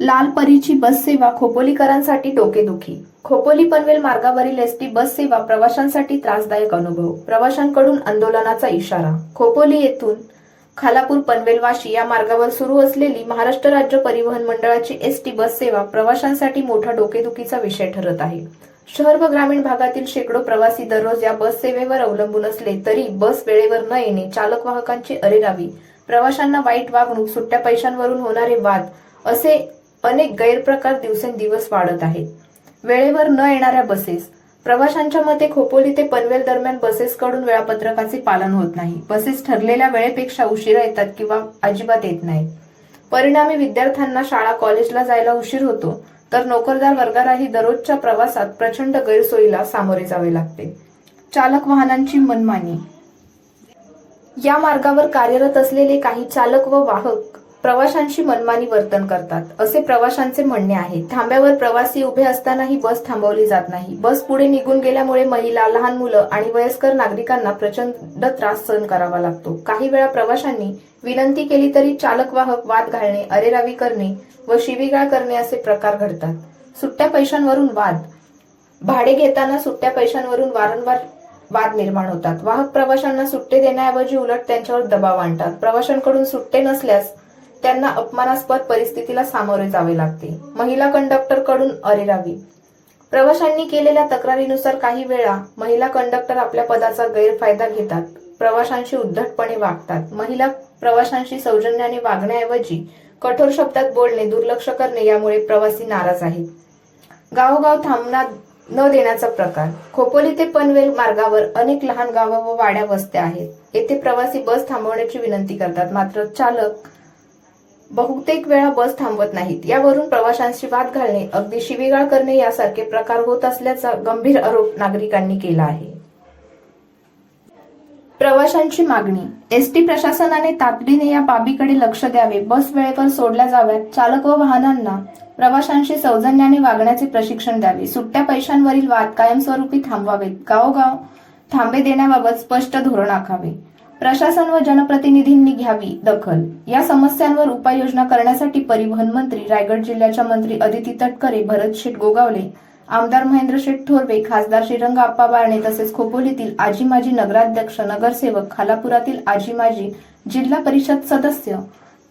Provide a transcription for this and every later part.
लाल परीची बस सेवा खोपोलीकरांसाठी डोकेदुखी. खोपोली पनवेल मार्गावरील एस टी बस सेवा प्रवाशांसाठी त्रासदायक अनुभव. प्रवाशांकडून आंदोलनाचा इशारा. खोपोली येथून खालापूर पनवेल वाशी या मार्गावर सुरू असलेली महाराष्ट्र राज्य परिवहन मंडळाची एस टी बस सेवा प्रवाशांसाठी मोठा डोकेदुखीचा विषय ठरत आहे. शहर व ग्रामीण भागातील शेकडो प्रवासी दररोज या बस सेवेवर अवलंबून असले तरी बस वेळेवर न येणे चालक वाहकांची अरेरावी प्रवाशांना वाईट वागणूक सुट्ट्या पैशांवरून होणारे वाद असे अनेक गैरप्रकार दिवसेंदिवस वाढत आहेत. वेळेवर न येणाऱ्या बसेस प्रवाशांच्या मते खोपोली ते पनवेल दरम्यान बसेसकडून वेळापत्रकाचे पालन होत नाही. बसेस ठरलेल्या वेळेपेक्षा उशिरा येतात किंवा अजिबात येत नाही परिणामी विद्यार्थ्यांना शाळा कॉलेजला जायला उशीर होतो तर नोकरदार वर्गालाही दररोजच्या प्रवासात प्रचंड गैरसोयीला सामोरे जावे लागते. चालक वाहनांची मनमानी. या मार्गावर कार्यरत असलेले काही चालक व वाहक प्रवाशांशी मनमानी वर्तन करतात. असे प्रवाशांचे म्हणणे आहे थांब्यावर प्रवासी उभे असतानाही बस थांबवली जात नाही. बस पुढे निघून गेल्यामुळे महिला लहान मुलं आणि वयस्कर नागरिकांना प्रचंड त्रास सहन करावा लागतो. काही वेळा प्रवाशांनी विनंती केली तरी चालक वाहक वाद घालणे अरेरावी करणे व शिवीगाळ करणे असे प्रकार घडतात. सुट्ट्या पैशांवरून वाद. भाडे घेताना सुट्ट्या पैशांवरून वारंवार वाद निर्माण होतात. वाहक प्रवाशांना सुट्टे देण्याऐवजी उलट त्यांच्यावर दबाव आणतात. प्रवाशांकडून सुट्टे नसल्यास त्यांना अपमानास्पद परिस्थितीला सामोरे जावे लागते. महिला कंडक्टरकडून अरेरावी प्रवाशांनी केलेल्या तक्रारीनुसार काही वेळा महिला कंडक्टर आपल्या पदाचा गैरफायदा घेतात. प्रवाशांशी उद्धटपणे वागतात. महिला प्रवाशांशी सौजन्याने वागण्याऐवजी कठोर शब्दात बोलणे दुर्लक्ष करणे यामुळे प्रवासी नाराज आहेत. गावोगाव थांबणार न देण्याचा प्रकार. खोपोली ते पनवेल मार्गावर अनेक लहान गावं व वाड्या वस्त्या आहेत. येथे प्रवासी बस थांबवण्याची विनंती करतात. मात्र चालक बहुतेक वेळा बस थांबवत नाहीत. यावरून प्रवाशांशी वाद घालणे अगदी शिवेगाळ करणे यासारखे प्रकार होत असल्याचा गंभीर आरोप नागरिकांनी केला आहे. प्रवाशांची मागणी. एसटी प्रशासनाने तातडीने या बाबीकडे लक्ष द्यावे. बस वेळेवर सोडल्या जाव्यात. चालक व वाहनांना प्रवाशांशी सौजन्याने वागण्याचे प्रशिक्षण द्यावे. सुट्ट्या पैशांवरील वाद कायमस्वरूपी थांबवावेत. गावोगाव थांबे देण्याबाबत स्पष्ट धोरण आखावे. प्रशासन व जनप्रतिनिधींनी घ्यावी दखल. या समस्यांवर उपाययोजना करण्यासाठी परिवहन मंत्री रायगड जिल्ह्याच्या मंत्री अदिती तटकरे भरत शेठ गोगावले आमदार महेंद्र शेठ थोरवे खासदार श्रीरंग आप्पा बारणे तसेच खोपोलीतील आजी माजी नगराध्यक्ष नगरसेवक खालापुरातील आजी माजी जिल्हा परिषद सदस्य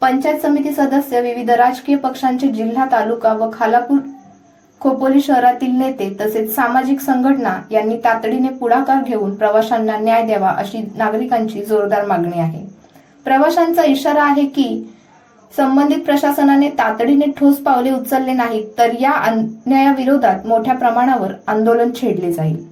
पंचायत समिती सदस्य विविध राजकीय पक्षांचे जिल्हा तालुका व खालापूर खोपोली शहरातील नेते तसेच सामाजिक संघटना यांनी तातडीने पुढाकार घेऊन प्रवाशांना न्याय द्यावा अशी नागरिकांची जोरदार मागणी आहे. प्रवाशांचा इशारा आहे की संबंधित प्रशासनाने तातडीने ठोस पावले उचलले नाहीत तर या अन्यायाविरोधात मोठ्या प्रमाणावर आंदोलन छेडले जाईल.